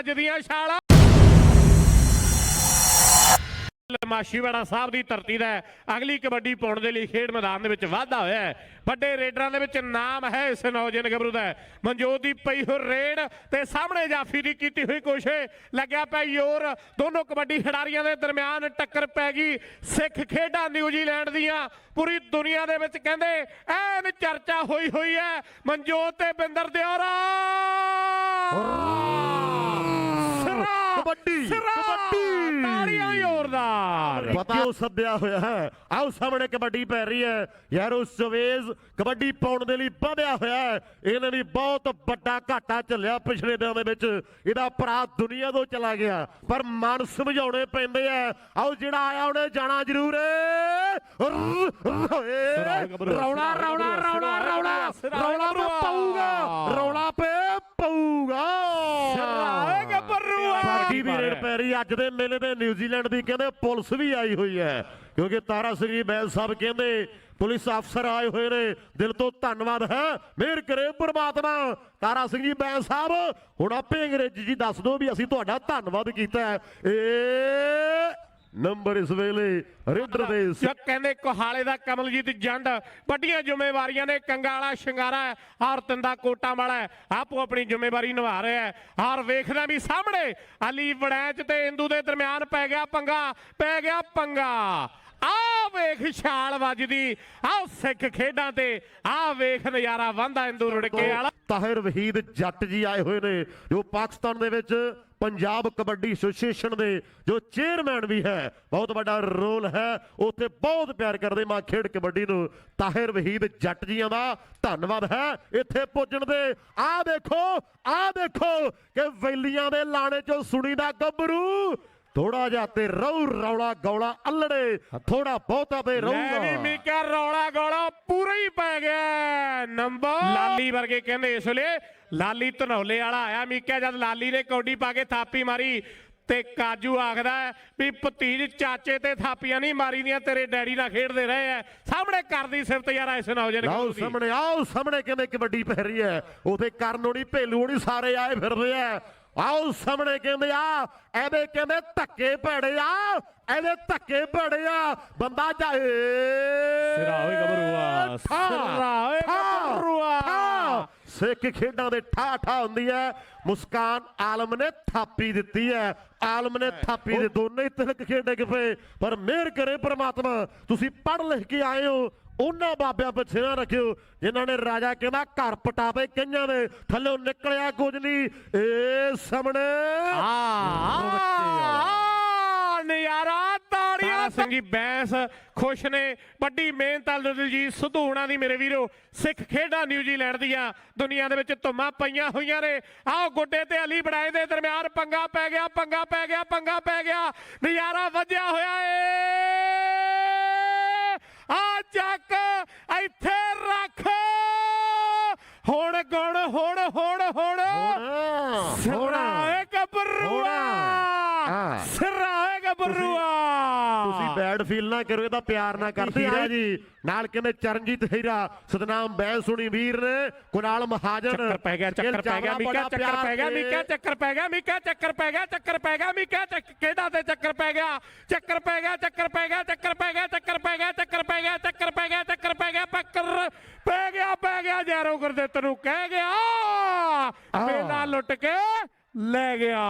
ਵੱਜਦੀਆਂ ਛਾਲਾਂ। ਮਾਸ਼ੀਵਾੜਾ ਸਾਹਿਬ ਦੀ ਧਰਤੀ ਦਾ ਅਗਲੀ ਕਬੱਡੀ ਪਾਉਣ ਦੇ ਲਈ ਖੇਡ ਮੈਦਾਨ ਦੇ ਵਿੱਚ ਵਾਧਾ ਹੋਇਆ ਹੈ। ਵੱਡੇ ਰੇਡਰਾਂ ਦੇ ਵਿੱਚ ਨਾਮ ਹੈ ਇਸ ਨੌਜਵਾਨ ਗੱਭਰੂ ਦਾ। ਮਨਜੋਤ ਦੀ ਪਈ ਹੋ ਰੇਡ ਤੇ ਸਾਹਮਣੇ ਜਾਫੀ ਦੀ ਕੀਤੀ ਹੋਈ ਕੋਸ਼ਿਸ਼ ਲੱਗਿਆ ਪਿਆ ਯੋਰ ਦੋਨੋਂ ਕਬੱਡੀ ਖਿਡਾਰੀਆਂ ਦੇ ਦਰਮਿਆਨ ਟੱਕਰ ਪੈ ਗਈ। ਸਿੱਖ ਖੇਡਾਂ ਨਿਊਜ਼ੀਲੈਂਡ ਦੀਆਂ। ਪੂਰੀ ਦੁਨੀਆ ਦੇ ਵਿੱਚ ਕਹਿੰਦੇ ਐਨ ਚਰਚਾ ਹੋਈ ਹੋਈ ਹੈ। ਮਨਜੋਤ ਤੇ ਬਿੰਦਰ ਦਿਓਰਾ ਕਬੱਡੀ, ਕਬੱਡੀ। ਤਾੜੀਆਂ ਜ਼ੋਰਦਾਰ। ਪਤਾ ਉਹ ਸੱਦਿਆ ਹੋਇਆ ਹੈ। ਆਓ ਸਾਹਮਣੇ ਕਬੱਡੀ ਪੈ ਰਹੀ ਹੈ। ਯਾਰ ਸਵੇਜ਼ ਕਬੱਡੀ ਪਾਉਣ ਦੇ ਲਈ ਵਧਿਆ ਹੋਇਆ ਹੈ। ਇਹਨੇ ਵੀ ਬਹੁਤ ਵੱਡਾ ਘਾਟਾ ਝੱਲਿਆ ਪਿਛਲੇ ਦਿਨਾਂ ਦੇ ਵਿੱਚ। ਇਹਦਾ ਭਰਾ ਦੁਨੀਆ ਤੋਂ ਚਲਾ ਗਿਆ। ਪਰ ਮਨ ਸਮਝਾਉਣੇ ਪੈਂਦੇ ਆ। ਆਓ ਜਿਹੜਾ ਆਇਆ ਉਹਨੇ ਜਾਣਾ ਜ਼ਰੂਰ ਰੌਲਾ ਰੌਲਾ ਰੌਲਾ ਰੌਲਾ ਪੇ ਪਊਗਾ। ਰੌਲਾ ਪੇ ਪਊਗਾ ਸਿਰਾ ਬਾਕੀ ਵੀ ਰੇਡ ਪੈ ਰਹੀ ਅੱਜ ਦੇ ਮੇਲੇ ਤੇ ਨਿਊਜ਼ੀਲੈਂਡ ਦੀ ਕਹਿੰਦੇ ਪੁਲਿਸ ਵੀ ਆਈ ਹੋਈ ਹੈ। ਕਿਉਂਕਿ ਤਾਰਾ ਸਿੰਘ ਜੀ ਬੈਲ ਸਾਹਿਬ ਕਹਿੰਦੇ ਪੁਲਿਸ ਅਫਸਰ ਆਏ ਹੋਏ ਨੇ। ਦਿਲ ਤੋਂ ਧੰਨਵਾਦ ਹੈ। ਮਿਹਰ ਕਰੇ ਪ੍ਰਮਾਤਮਾ। ਤਾਰਾ ਸਿੰਘ ਜੀ ਬੈਲ ਸਾਹਿਬ ਹੁਣ ਆਪੇ ਅੰਗਰੇਜ਼ੀ ਜੀ ਦੱਸ ਦਿਓ ਵੀ ਅਸੀਂ ਤੁਹਾਡਾ ਧੰਨਵਾਦ ਕੀਤਾ ਹੈ। ਏ ਨੰਬਰ ਇਸ ਵੇਲੇ ਰੇਡਰ ਦੇ ਜੋ ਕਹਿੰਦੇ ਕੋਹਾਲੇ ਦਾ ਕਮਲਜੀਤ ਜੰਡ ਵੱਡੀਆਂ ਜ਼ਿੰਮੇਵਾਰੀਆਂ ਨੇ ਕੰਗਾਲਾ ਸ਼ਿੰਗਾਰਾ ਹੈ, ਔਰ ਤਿੰਦਾ ਕੋਟਾਂ ਵਾਲਾ ਹੈ, ਆਪੋ ਆਪਣੀ ਜ਼ਿੰਮੇਵਾਰੀ ਨਿਭਾ ਰਿਹਾ ਹੈ। ਔਰ ਵੇਖਦਾ ਵੀ ਸਾਹਮਣੇ ਅਲੀ ਵੜੈਚ ਤੇ ਇੰਦੂ ਦੇ ਦਰਮਿਆਨ ਪੈ ਗਿਆ ਪੰਗਾ ਪੈ ਗਿਆ ਪੰਗਾ। ਆ ਵੇਖ ਛਾਲ ਵੱਜਦੀ ਆਹ ਸਿੱਖ ਖੇਡਾਂ ਤੇ ਆ ਵੇਖ ਨਜ਼ਾਰਾ ਵੰਦਾ ਇੰਦੂ ਰੁੜਕੇ ਵਾਲਾ। ਤਾਹਿਰ ਵਹੀਦ ਜੱਟ ਜੀ ਆਏ ਹੋਏ ਨੇ ਜੋ ਪਾਕਿਸਤਾਨ ਦੇ ਵਿੱਚ ਪੰਜਾਬ ਕਬੱਡੀ ਐਸੋਸੀਏਸ਼ਨ ਦੇ ਜੋ ਚੇਅਰਮੈਨ ਵੀ ਹੈ ਬਹੁਤ ਵੱਡਾ ਰੋਲ ਹੈ ਉੱਥੇ ਬਹੁਤ ਪਿਆਰ ਕਰਦੇ ਮਾਂ ਖੇਡ ਕਬੱਡੀ ਨੂੰ। ਤਾਹਿਰ ਵਹੀਦ ਜੱਟ ਜੀਆਂ ਦਾ ਧੰਨਵਾਦ ਹੈ ਇੱਥੇ ਪੁੱਜਣ ਦੇ। ਆਹ ਦੇਖੋ ਆਹ ਦੇਖੋ ਕਿ ਵੈਲੀਆਂ ਦੇ ਲਾਣੇ ਚੋਂ ਸੁਣੀ ਦਾ ਗੱਭਰੂ ਥੋੜਾ ਜਿਹਾ ਤੇ ਰਹੂ ਰੌਲਾ ਗੌਲਾ ਅੱਲੜੇ ਥੋੜਾ ਬਹੁਤਾ ਤੇ ਲੈ ਵੀ ਮੀਕਾ ਰੌਲਾ ਗੋਲਾ ਪੂਰਾ ਹੀ ਪੈ ਗਿਆ। ਨੰਬਰ? ਲਾਲੀ ਵਰਗੇ ਕਹਿੰਦੇ ਇਸ ਵੇਲੇ ਲਾਲੀ ਧਨੌਲੇ ਵਾਲਾ ਆਇਆ। ਮੀਕਾ ਜਦ ਲਾਲੀ ਨੇ ਕੌਡੀ ਪਾ ਕੇ ਥਾਪੀ ਮਾਰੀ ਤੇ ਕਾਜੂ ਆਖਦਾ ਵੀ ਭਤੀਜ ਚਾਚੇ ਤੇ ਥਾਪੀਆਂ ਨਹੀਂ ਮਾਰੀਦੀਆਂ ਤੇਰੇ ਡੈਡੀ ਨਾਲ ਖੇਡਦੇ ਰਹੇ ਐ। ਸਾਹਮਣੇ ਕਰਦੀ ਸਿਫਤ ਯਾਰ ਇਸ ਨੌਜਵਾਨ ਆਓ। ਸਾਹਮਣੇ ਆਓ ਸਾਹਮਣੇ ਕਹਿੰਦੇ ਕਬੱਡੀ ਪੈ ਰਹੀ ਹੈ ਉਥੇ ਕਰਨ ਹੋਣੀ ਭੇਲੂ ਹੋਣੀ ਸਾਰੇ ਆਏ ਫਿਰਦੇ ਆ ਆਓ ਸਾਹਮਣੇ ਕਹਿੰਦੇ ਆ ਇਹਦੇ ਕਹਿੰਦੇ ਧੱਕੇ ਭੜੇ ਆ ਇਹਦੇ ਧੱਕੇ ਭੜੇ ਆ ਬੰਦਾ ਜਾਏ। ਸਿਰਾ ਓਏ ਗੱਭਰੂਆ, ਸਿਰਾ ਓਏ ਗੱਭਰੂਆ। ਸਿੱਖ ਖੇਡਾਂ ਦੇ ਠਾ ਠਾ ਹੁੰਦੀ ਹੈ ਮੁਸਕਾਨ ਆਲਮ ਨੇ ਥਾਪੀ ਦਿੱਤੀ ਹੈ ਆਲਮ ਨੇ ਥਾਪੀ ਦੇ ਦੋਨੇ ਹੀ ਤਿਲਕ ਖੇਡੇ ਪਏ ਪਰ ਮਿਹਰ ਕਰੇ ਪ੍ਰਮਾਤਮਾ। ਤੁਸੀਂ ਪੜ੍ਹ ਲਿਖ ਕੇ ਆਏ ਹੋ। ਉਹਨਾਂ ਬਾਬਿਆਂ ਪਿੱਛੇ ਨਾ ਰੱਖਿਓ ਜਿਨ੍ਹਾਂ ਨੇ ਰਾਜਾ ਕਹਿੰਦਾ ਘਰ ਪਟਾਵੇ ਕਈਆਂ ਦੇ ਥੱਲੇ ਨਿਕਲਿਆ ਕੁਝ ਨਹੀਂ। ਏ ਸਾਹਮਣੇ। ਆ ਨਜ਼ਾਰਾ ਤਾੜੀਆਂ ਸਿੰਘੀ ਬੈਂਸ ਖੁਸ਼ ਨੇ ਵੱਡੀ ਮਿਹਨਤ ਨਾਲ ਦਿਲਜੀਤ ਸਿੱਧੂ ਹੁਣਾਂ ਦੀ ਮੇਰੇ ਵੀਰੋ। ਸਿੱਖ ਖੇਡਾਂ ਨਿਊਜ਼ੀਲੈਂਡ ਦੀਆਂ ਦੁਨੀਆ ਦੇ ਵਿੱਚ ਧੁੰਮਾਂ ਪਈਆਂ ਹੋਈਆਂ ਨੇ। ਆਹ ਗੋਡੇ ਤੇ ਅਲੀ ਬੜਾਏ ਦੇ ਦਰਮਿਆਨ ਪੰਗਾ ਪੈ ਗਿਆ ਪੰਗਾ ਪੈ ਗਿਆ ਪੰਗਾ ਪੈ ਗਿਆ। ਨਜ਼ਾਰਾ ਵੱਜਿਆ ਹੋਇਆ ਏ। ਚੱਕ ਇੱਥੇ ਰੱਖ। ਹੁਣ ਗੁਣ ਹੁਣ ਹੁਣ ਹੁਣ। ਸਿਰਾ ਏ ਗੱਭਰੂਆ ਹਾਂ। ਸਿਰਾ ਏ ਗੱਭਰੂਆ ਤੁਸੀਂ ਬੈਡ ਫੀਲ ਨਾ ਕਰੋ ਇਹਦਾ ਪਿਆਰ ਨਾ ਕਰਦੇ ਹੀਰਾ ਜੀ ਨਾਲ ਕਹਿੰਦੇ ਚਰਨਜੀਤ ਹੀਰਾ ਸਤਨਾਮ ਬੈਂ ਸੁਣੀ ਵੀਰ ਨੇ ਕੁਨਾਲ ਮਹਾਜਨ ਚੱਕਰ ਪੈ ਗਿਆ ਚੱਕਰ ਪੈ ਗਿਆ ਮੀਕਾ ਚੱਕਰ ਪੈ ਗਿਆ ਮੀਕਾ ਚੱਕਰ ਪੈ ਗਿਆ ਮੀਕਾ ਚੱਕਰ ਪੈ ਗਿਆ ਚੱਕਰ ਪੈ ਗਿਆ ਮੀਕਾ ਕਿਹਦਾ ਤੇ ਚੱਕਰ ਪੈ ਗਿਆ ਚੱਕਰ ਪੈ ਗਿਆ ਚੱਕਰ ਪੈ ਗਿਆ ਚੱਕਰ ਪੈ ਗਿਆ ਚੱਕਰ ਪੈ ਗਿਆ ਚੱਕਰ ਪੈ ਗਿਆ ਚੱਕਰ ਪੈ ਗਿਆ ਚੱਕਰ ਪੈ ਗਿਆ ਪੱਕਰ ਪੈ ਗਿਆ ਪੈ ਗਿਆ ਜੈਰੋ ਕਰਦੇ ਤੈਨੂੰ ਕਹਿ ਗਿਆ ਮੇਲਾ ਲੁੱਟ ਕੇ ਲੈ ਗਿਆ